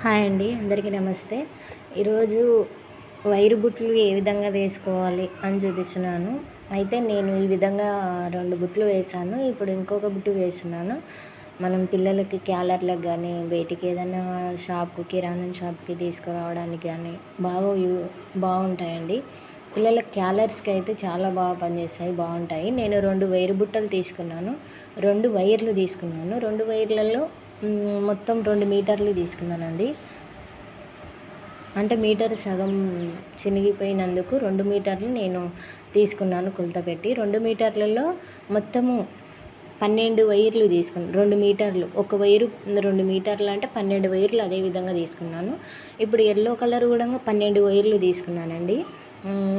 Hi అండి అందరికీ నమస్తే. ఈరోజు వైరు బుట్లు ఏ విధంగా వేసుకోవాలి అని చూపిస్తున్నాను. అయితే నేను ఈ విధంగా రెండు బుట్లు వేసాను ఇప్పుడు ఇంకొక బుట్టు వేస్తున్నాను. మనం పిల్లలకి క్యాలర్లకు కానీ బయటికి ఏదైనా షాప్కి కిరాణం షాప్కి తీసుకురావడానికి కానీ బాగా యూ బాగుంటాయండి. పిల్లల క్యాలర్స్కి అయితే చాలా బాగా పనిచేస్తాయి బాగుంటాయి. నేను రెండు వైరు బుట్టలు తీసుకున్నాను రెండు వైర్లు తీసుకున్నాను. రెండు వైర్లలో మొత్తం రెండు మీటర్లు తీసుకున్నానండి. అంటే మీటర్ సగం చినిగిపోయినందుకు రెండు మీటర్లు నేను తీసుకున్నాను కొలత పెట్టి. రెండు మీటర్లలో మొత్తము పన్నెండు వైర్లు తీసుకున్నాను రెండు మీటర్లు. ఒక వైరు రెండు మీటర్లు అంటే పన్నెండు వైర్లు అదే విధంగా తీసుకున్నాను. ఇప్పుడు ఎల్లో కలర్ కూడా పన్నెండు వైర్లు తీసుకున్నానండి.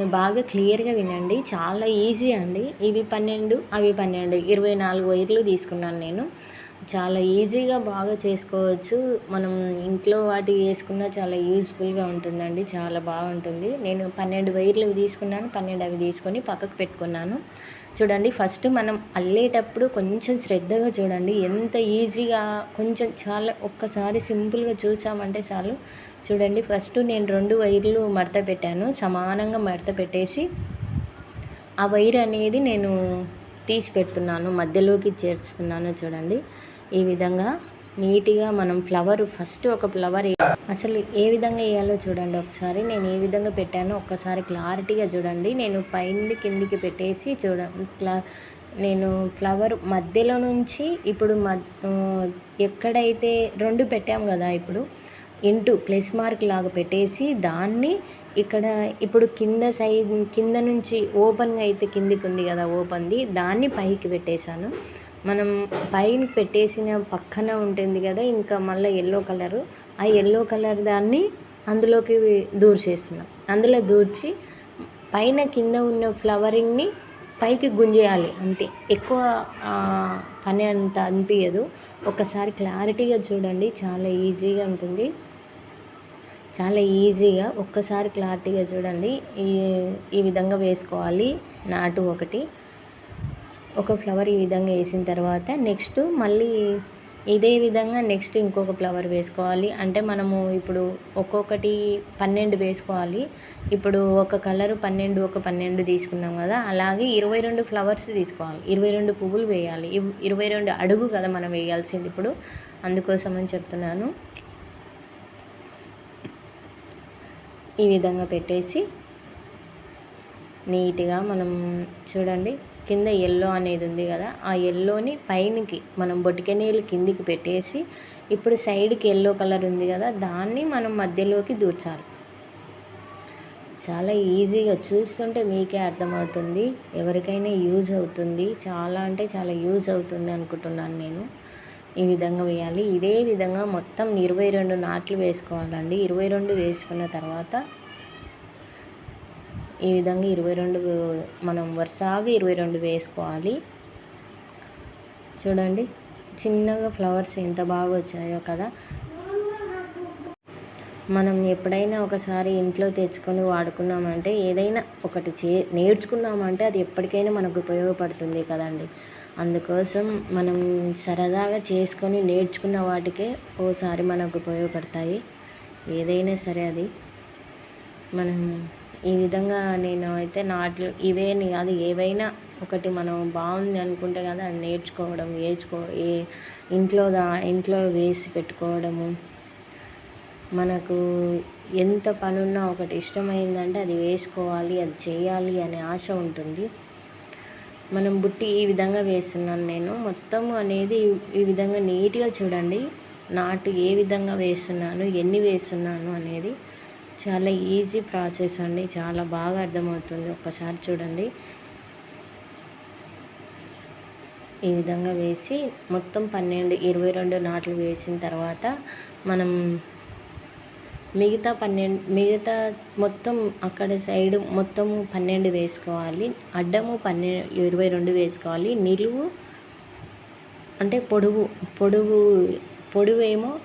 బాగా క్లియర్గా వినండి. చాలా ఈజీ అండి. ఇవి పన్నెండు అవి పన్నెండు. ఇరవై నాలుగు వైర్లు తీసుకున్నాను నేను. చాలా ఈజీగా బాగా చేసుకోవచ్చు. మనం ఇంట్లో వాటి వేసుకున్న చాలా యూస్ఫుల్గా ఉంటుందండి. చాలా బాగుంటుంది. నేను పన్నెండు వైర్లు తీసుకున్నాను. పన్నెండు అవి తీసుకొని పక్కకు పెట్టుకున్నాను. చూడండి ఫస్ట్ మనం అల్లేటప్పుడు కొంచెం శ్రద్ధగా చూడండి. ఎంత ఈజీగా కొంచెం చాలా ఒక్కసారి సింపుల్గా చూసామంటే చాలు. చూడండి ఫస్ట్ నేను రెండు వైర్లు మడత పెట్టాను. సమానంగా మడత పెట్టేసి ఆ వైర్ అనేది నేను తీసి పెడుతున్నాను. మధ్యలోకి చేరుస్తున్నాను చూడండి. ఈ విధంగా నీట్గా మనం ఫ్లవర్ ఫస్ట్ ఒక ఫ్లవర్ అసలు ఏ విధంగా వేయాలో చూడండి ఒకసారి. నేను ఏ విధంగా పెట్టానో ఒక్కసారి క్లారిటీగా చూడండి. నేను పైన కిందికి పెట్టేసి చూడ క్లా నేను ఫ్లవర్ మధ్యలో నుంచి ఇప్పుడు ఎక్కడైతే రెండు పెట్టాం కదా ఇప్పుడు ఇంటూ ప్లస్ మార్క్ లాగా పెట్టేసి దాన్ని ఇక్కడ ఇప్పుడు కింద సైడ్ కింద నుంచి ఓపెన్గా అయితే కిందికి ఉంది కదా ఓపెన్ది దాన్ని పైకి పెట్టేశాను. మనం పైన పెట్టేసిన పక్కన ఉంటుంది కదా ఇంకా మళ్ళీ ఎల్లో కలరు ఆ ఎల్లో కలర్ దాన్ని అందులోకి దూర్చేస్తున్నాం అందులో దూర్చి పైన కింద ఉన్న ఫ్లవరింగ్ని పైకి గుంజేయాలి అంతే. ఎక్కువ పని అంత అనిపించదు ఒకసారి క్లారిటీగా చూడండి చాలా ఈజీగా ఉంటుంది. చాలా ఈజీగా ఒక్కసారి క్లారిటీగా చూడండి. ఈ ఈ విధంగా వేసుకోవాలి. నాటు ఒకటి. ఒక ఫ్లవర్ ఈ విధంగా వేసిన తర్వాత నెక్స్ట్ మళ్ళీ ఇదే విధంగా నెక్స్ట్ ఇంకొక ఫ్లవర్ వేసుకోవాలి. అంటే మనము ఇప్పుడు ఒక్కొక్కటి పన్నెండు వేసుకోవాలి. ఇప్పుడు ఒక కలర్ పన్నెండు ఒక పన్నెండు తీసుకున్నాం కదా అలాగే ఇరవై రెండు ఫ్లవర్స్ తీసుకోవాలి. ఇరవై రెండు పువ్వులు వేయాలి. ఇరవై రెండు అడుగు కదా మనం వేయాల్సింది ఇప్పుడు. అందుకోసమని చెప్తున్నాను. ఈ విధంగా పెట్టేసి నీట్గా మనం చూడండి. కింద ఎల్లో అనేది ఉంది కదా ఆ ఎల్లోని పైనకి మనం బొటికెనీళ్ళు కిందికి పెట్టేసి ఇప్పుడు సైడ్కి ఎల్లో కలర్ ఉంది కదా దాన్ని మనం మధ్యలోకి దూర్చాలి. చాలా ఈజీగా చూస్తుంటే మీకే అర్థమవుతుంది ఎవరికైనా యూజ్ అవుతుంది చాలా అంటే చాలా యూజ్ అవుతుంది అనుకుంటున్నాను నేను. ఈ విధంగా వేయాలి. ఇదే విధంగా మొత్తం ఇరవై రెండు నాట్లు వేసుకోవాలండి. ఇరవై రెండు వేసుకున్న తర్వాత ఈ విధంగా ఇరవై రెండు మనం వరుసగా ఇరవై రెండు వేసుకోవాలి. చూడండి చిన్నగా ఫ్లవర్స్ ఎంత బాగా వచ్చాయో కదా. మనం ఎప్పుడైనా ఒకసారి ఇంట్లో తెచ్చుకొని వాడుకున్నామంటే ఏదైనా ఒకటి చే నేర్చుకున్నామంటే అది ఎప్పటికైనా మనకు ఉపయోగపడుతుంది కదండి. అందుకోసం మనం సరదాగా చేసుకొని నేర్చుకున్న వాటికే ఓసారి మనకు ఉపయోగపడతాయి. ఏదైనా సరే అది మనం ఈ విధంగా నేను అయితే నాట్లు ఇవే కాదు ఏవైనా ఒకటి మనం బాగుంది అనుకుంటే కదా అది నేర్చుకోవడం వేసుకో ఏ ఇంట్లో దా ఇంట్లో వేసి పెట్టుకోవడము. మనకు ఎంత పనున్నా ఒకటి ఇష్టమైందంటే అది వేసుకోవాలి అది చేయాలి అనే ఆశ ఉంటుంది. మనం బుట్టి ఈ విధంగా వేస్తున్నాను నేను. మొత్తం అనేది ఈ విధంగా నీట్గా చూడండి. నాటు ఏ విధంగా వేస్తున్నాను ఎన్ని వేస్తున్నాను అనేది. చాలా ఈజీ ప్రాసెస్ అండి. చాలా బాగా అర్థమవుతుంది. ఒక్కసారి చూడండి. ఈ విధంగా వేసి మొత్తం పన్నెండు ఇరవై రెండు నాట్లు వేసిన తర్వాత మనం మిగతా పన్నెండు మిగతా మొత్తం అక్కడ సైడ్ మొత్తము పన్నెండు వేసుకోవాలి. అడ్డము పన్నెండు ఇరవై రెండు వేసుకోవాలి. నిలువు అంటే పొడుగు పొడుగు పొడవు పొడవేమో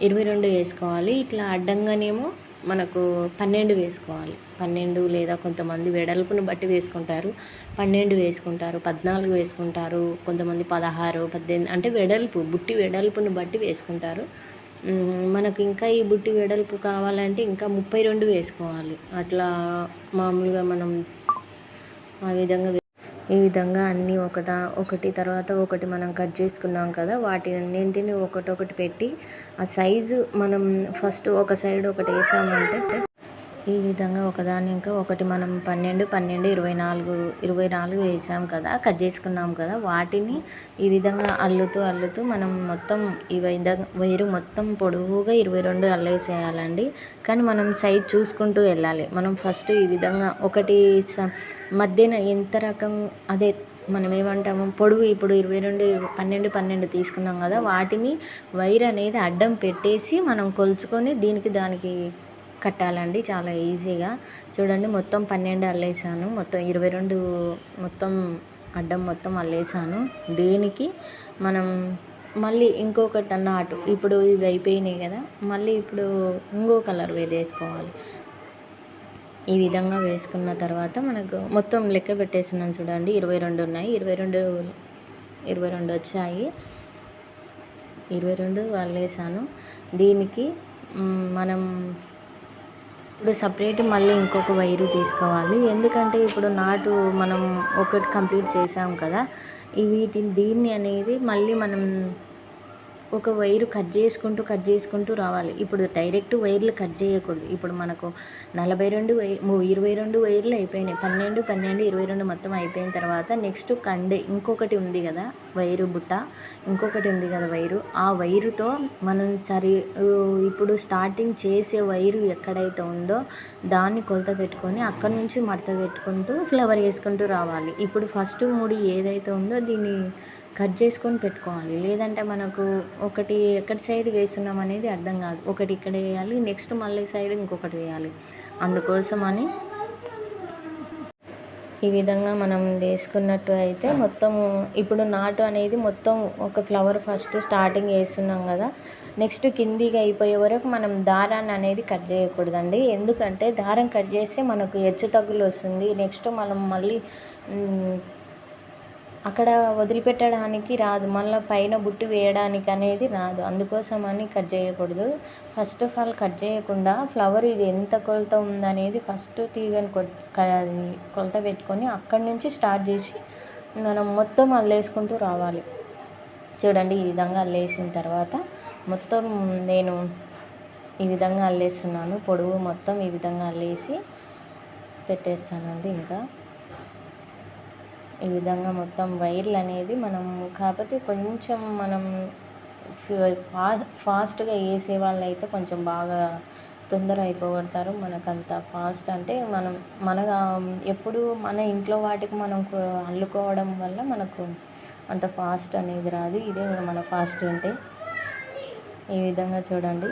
ఇరవై రెండు వేసుకోవాలి. ఇట్లా అడ్డంగానేమో మనకు పన్నెండు వేసుకోవాలి. పన్నెండు లేదా కొంతమంది వెడల్పును బట్టి వేసుకుంటారు. పన్నెండు వేసుకుంటారు పద్నాలుగు వేసుకుంటారు కొంతమంది పదహారు పద్దెనిమిది అంటే వెడల్పు బుట్టి వెడల్పును బట్టి వేసుకుంటారు. మనకు ఇంకా ఈ బుట్టి వెడల్పు కావాలంటే ఇంకా ముప్పై రెండు వేసుకోవాలి. అట్లా మామూలుగా మనం ఆ విధంగా ఈ విధంగా అన్నీ ఒకదా ఒకటి తర్వాత ఒకటి మనం కట్ చేసుకున్నాం కదా వాటి అన్నింటిని ఒకటొకటి పెట్టి ఆ సైజు మనం ఫస్ట్ ఒక సైడ్ ఒకటి వేసామంటే ఈ విధంగా ఒకదాని ఇంకా ఒకటి మనం పన్నెండు పన్నెండు ఇరవై నాలుగు ఇరవై నాలుగు వేసాం కదా కట్ చేసుకున్నాం కదా వాటిని ఈ విధంగా అల్లుతూ అల్లుతూ మనం మొత్తం ఈ విధంగా వైరు మొత్తం పొడవుగా ఇరవై రెండు అల్లేసేయాలండి. కానీ మనం సైజ్ చూసుకుంటూ వెళ్ళాలి. మనం ఫస్ట్ ఈ విధంగా ఒకటి స- మధ్యన ఎంత రకం అదే మనం ఏమంటాము పొడవు ఇప్పుడు ఇరవై రెండు పన్నెండు పన్నెండు తీసుకున్నాం కదా వాటిని వైర్ అనేది అడ్డం పెట్టేసి మనం కొలుచుకొని దీనికి దానికి కట్టాలండి చాలా ఈజీగా. చూడండి మొత్తం పన్నెండు అల్లేసాను. మొత్తం ఇరవై రెండు మొత్తం అడ్డం మొత్తం అల్లేసాను. దీనికి? మనం మళ్ళీ ఇంకొకటి అన్నట్టు ఇప్పుడు ఇవి అయిపోయినాయి కదా మళ్ళీ ఇప్పుడు ఇంకో కలర్ వేసుకోవాలి ఈ విధంగా వేసుకున్న తర్వాత మనకు మొత్తం లెక్క పెట్టేసినాం చూడండి ఇరవై రెండు ఉన్నాయి. ఇరవై రెండు ఇరవై రెండు వచ్చాయి. ఇరవై రెండు అల్లేసాను. దీనికి మనం ఇప్పుడు సపరేట్ మళ్ళీ ఇంకొక వైరు తీసుకోవాలి. ఎందుకంటే ఇప్పుడు నాటు మనం ఒకటి కంప్లీట్ చేసాం కదా వీటిని దీన్ని అనేది మళ్ళీ మనం ఒక వైరు కట్ చేసుకుంటూ కట్ చేసుకుంటూ రావాలి. ఇప్పుడు డైరెక్ట్ వైర్లు కట్ చేయకూడదు. ఇప్పుడు మనకు నలభై రెండు వై ఇరవై రెండు వైర్లు అయిపోయినాయి. పన్నెండు పన్నెండు ఇరవై రెండు మొత్తం అయిపోయిన తర్వాత నెక్స్ట్ కండే ఇంకొకటి ఉంది కదా వైరు బుట్ట. ఇంకొకటి ఉంది కదా వైరు. ఆ వైరుతో మనం సరి ఇప్పుడు స్టార్టింగ్ చేసే వైరు ఎక్కడైతే ఉందో దాన్ని కొలత పెట్టుకొని అక్కడి నుంచి మడత పెట్టుకుంటూ ఫ్లవర్ వేసుకుంటూ రావాలి. ఇప్పుడు ఫస్ట్ ముడి ఏదైతే ఉందో దీన్ని కట్ చేసుకొని పెట్టుకోవాలి. లేదంటే మనకు ఒకటి ఎక్కడి సైడ్ వేస్తున్నాం అనేది అర్థం కాదు. ఒకటి ఇక్కడ వేయాలి నెక్స్ట్ మళ్ళీ సైడ్ ఇంకొకటి వేయాలి. అందుకోసమని ఈ విధంగా మనం వేసుకున్నట్టు అయితే మొత్తము ఇప్పుడు నాటు అనేది మొత్తం ఒక ఫ్లవర్ ఫస్ట్ స్టార్టింగ్ వేస్తున్నాం కదా. నెక్స్ట్ కిందికి అయిపోయే వరకు మనం దారాన్ని అనేది కట్ చేయకూడదండి. ఎందుకంటే దారం కట్ చేస్తే మనకు హెచ్చు తగ్గులు వస్తుంది. నెక్స్ట్ మనం మళ్ళీ అక్కడ వదిలిపెట్టడానికి రాదు. మళ్ళీ పైన బుట్టి వేయడానికి అనేది రాదు. అందుకోసం అని కట్ చేయకూడదు. ఫస్ట్ ఆఫ్ ఆల్ కట్ చేయకుండా ఫ్లవర్ ఇది ఎంత కొలత ఉందనేది ఫస్ట్ తీగని అది కొలత పెట్టుకొని అక్కడి నుంచి స్టార్ట్ చేసి మనం మొత్తం అల్లేసుకుంటూ రావాలి. చూడండి ఈ విధంగా అల్లేసిన తర్వాత మొత్తం నేను ఈ విధంగా అల్లేస్తున్నాను. పొడవు మొత్తం ఈ విధంగా అల్లేసి పెట్టేస్తానండి ఇంకా. ఈ విధంగా మొత్తం వైర్లు అనేది మనం కాకపోతే కొంచెం మనం ఫా ఫాస్ట్గా వేసే వాళ్ళు అయితే కొంచెం బాగా తొందర అయిపోగొడతారు మనకంత ఫాస్ట్ అంటే మనం మన ఎప్పుడు మన ఇంట్లో వాటికి మనం అల్లుకోవడం వల్ల మనకు అంత ఫాస్ట్ అనేది రాదు. ఇదే మన ఫాస్ట్ అంటే. ఈ విధంగా చూడండి.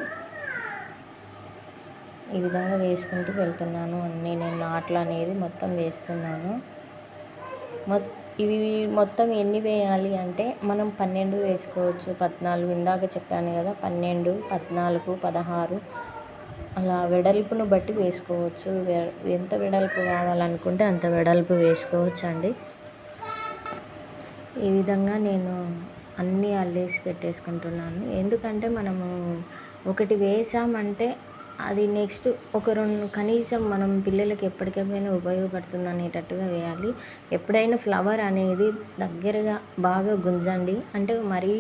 ఈ విధంగా వేసుకుంటూ వెళ్తున్నాను. అన్నీ నేను నాట్లు అనేది మొత్తం వేస్తున్నాను. ఇవి మొత్తం ఎన్ని వేయాలి అంటే మనం పన్నెండు వేసుకోవచ్చు. పద్నాలుగు ఇందాక చెప్పాను కదా పన్నెండు పద్నాలుగు పదహారు. అలా వెడల్పును బట్టి వేసుకోవచ్చు. ఎంత వెడల్పు కావాలనుకుంటే అంత వెడల్పు వేసుకోవచ్చు అండి ఈ విధంగా నేను అన్నీ అల్లేసి పెట్టేసుకుంటున్నాను. ఎందుకంటే మనము ఒకటి వేసామంటే అది నెక్స్ట్ ఒక రెండు కనీసం మనం పిల్లలకి ఎప్పటికైనా ఉపయోగపడుతుంది అనేటట్టుగా వేయాలి. ఎప్పుడైనా ఫ్లవర్ అనేది దగ్గరగా బాగా గుంజండి. అంటే మరీ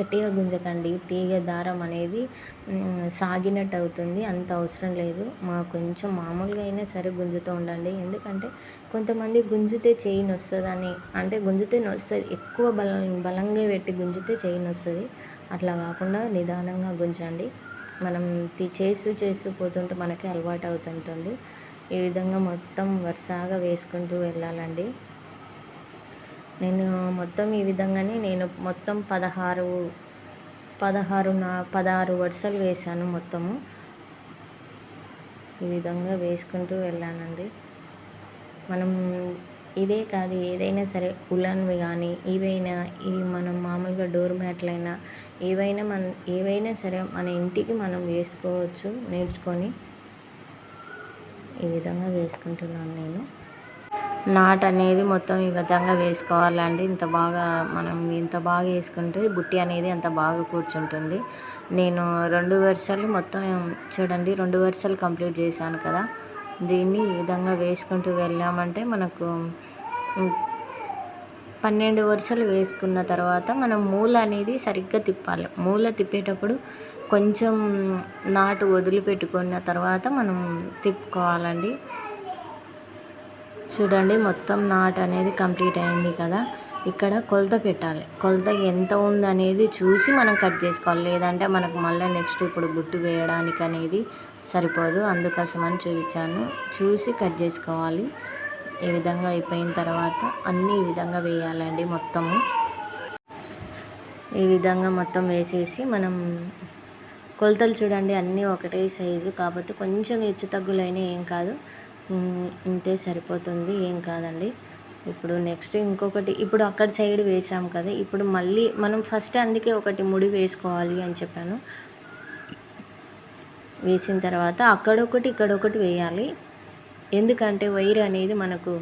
గట్టిగా గుంజకండి. తీగ దారం అనేది సాగినట్టు అవుతుంది. అంత అవసరం లేదు. మా కొంచెం మామూలుగా అయినా సరే గుంజుతూ ఉండండి. ఎందుకంటే కొంతమంది గుంజితే చేయి నొస్తుందని అంటే గుంజితే నొస్తుంది. ఎక్కువ బలం బలంగా పెట్టి గుంజితే చేయి నొస్తుంది. అట్లా కాకుండా నిదానంగా గుంజండి. మనం చేస్తూ చేస్తూ పోతుంటే మనకి అలవాటు అవుతుంటుంది ఈ విధంగా మొత్తం వరుసగా వేసుకుంటూ వెళ్ళాలండి. నేను మొత్తం ఈ విధంగానే నేను మొత్తం పదహారు పదహారు నా పదహారు వరుసలు వేశాను మొత్తము. ఈ విధంగా వేసుకుంటూ వెళ్ళానండి. మనం ఇదే కాదు ఏదైనా సరే ఉలన్వి కానీ ఏవైనా ఈ మనం మామూలుగా డోర్ మ్యాట్లైనా ఏవైనా మన ఏవైనా సరే మన ఇంటికి మనం వేసుకోవచ్చు నేర్చుకొని ఈ విధంగా వేసుకుంటున్నాను నేను. నాట్ అనేది మొత్తం ఈ విధంగా వేసుకోవాలండి. ఇంత బాగా మనం ఇంత బాగా వేసుకుంటే బుట్టి అనేది అంత బాగా కూర్చుంటుంది. నేను రెండు వరుసలు మొత్తం చూడండి రెండు వరుసలు కంప్లీట్ చేశాను కదా. దీన్ని ఈ విధంగా వేసుకుంటూ వెళ్ళామంటే మనకు పన్నెండు వరుసలు వేసుకున్న తర్వాత మనం మూల అనేది సరిగ్గా తిప్పాలి. మూల తిప్పేటప్పుడు కొంచెం నాటు వదిలిపెట్టుకున్న తర్వాత మనం తిప్పుకోవాలండి. చూడండి మొత్తం నాట్ అనేది కంప్లీట్ అయింది కదా. ఇక్కడ కొలత పెట్టాలి. కొలత ఎంత ఉందనేది చూసి మనం కట్ చేసుకోవాలి. లేదంటే మనకు మళ్ళీ నెక్స్ట్ ఇప్పుడు బుట్టు వేయడానికి అనేది సరిపోదు అందుకోసమని చూపించాను. చూసి కట్ చేసుకోవాలి. ఈ విధంగా అయిపోయిన తర్వాత అన్నీ ఈ విధంగా వేయాలండి మొత్తము. ఈ విధంగా మొత్తం వేసేసి మనం కొలతలు చూడండి. అన్నీ ఒకటే సైజు కాబట్టి కొంచెం హెచ్చు తగ్గులైనా ఏం కాదు. ఇంతే సరిపోతుంది. ఏం కాదండి. ఇప్పుడు నెక్స్ట్ ఇంకొకటి ఇప్పుడు అక్కడ సైడ్ వేసాం కదా ఇప్పుడు మళ్ళీ మనం ఫస్ట్ అందుకే ఒకటి ముడి వేసుకోవాలి అని చెప్పాను. వేసిన తర్వాత అక్కడొకటి ఇక్కడొకటి వేయాలి. ఎందుకంటే వైర్ అనేది మనకు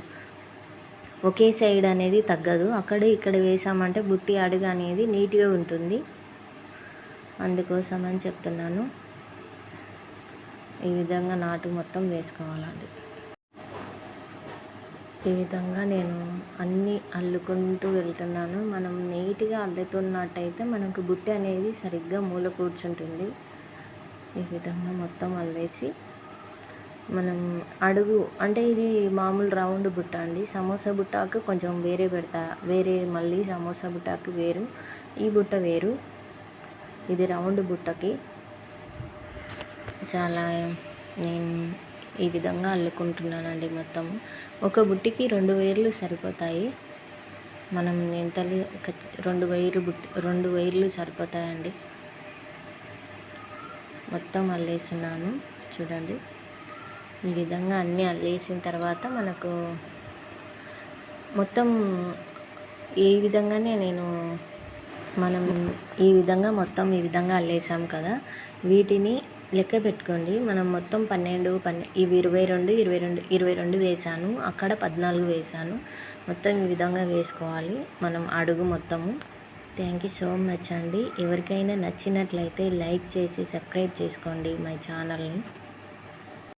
ఒకే సైడ్ అనేది తగ్గదు. అక్కడ ఇక్కడ వేసామంటే బుట్టి అడుగు అనేది నీట్గా ఉంటుంది. అందుకోసం అని చెప్తున్నాను. ఈ విధంగా నాటు మొత్తం వేసుకోవాలండి. ఈ విధంగా నేను అన్నీ అల్లుకుంటూ వెళ్తున్నాను. మనం నీట్గా అల్లుతున్నట్టయితే మనకు బుట్టి అనేది సరిగ్గా మూల కూర్చుంటుంది. ఈ విధంగా మొత్తం అల్లేసి మనం అడుగు అంటే ఇది మామూలు రౌండ్ బుట్ట అండి. సమోసా బుట్టాకు కొంచెం వేరే పెడతా వేరే మళ్ళీ సమోసా బుట్టాకు వేరు ఈ బుట్ట వేరు. ఇది రౌండ్ బుట్టకి. చాలా నేను ఈ విధంగా అల్లుకుంటున్నానండి మొత్తం. ఒక బుట్టికి రెండు వైర్లు సరిపోతాయి. మనం ఎంత రెండు వైర్లు బుట్టి రెండు వైర్లు సరిపోతాయండి. మొత్తం అల్లేసినాను. చూడండి. ఈ విధంగా అన్నీ అల్లేసిన తర్వాత మనకు మొత్తం ఈ విధంగానే నేను మనం ఈ విధంగా మొత్తం ఈ విధంగా అల్లేసాం కదా. వీటిని లెక్క పెట్టుకోండి. మనం మొత్తం పన్నెండు పన్నె ఇవి ఇరవై రెండు ఇరవై రెండు ఇరవై రెండు వేసాను. అక్కడ పద్నాలుగు వేసాను. మొత్తం ఈ విధంగా వేసుకోవాలి. మనం అడుగు మొత్తము. థ్యాంక్ యూ సో మచ్ అండి. ఎవరికైనా నచ్చినట్లయితే లైక్ చేసి సబ్స్క్రైబ్ చేసుకోండి మై ఛానల్ని.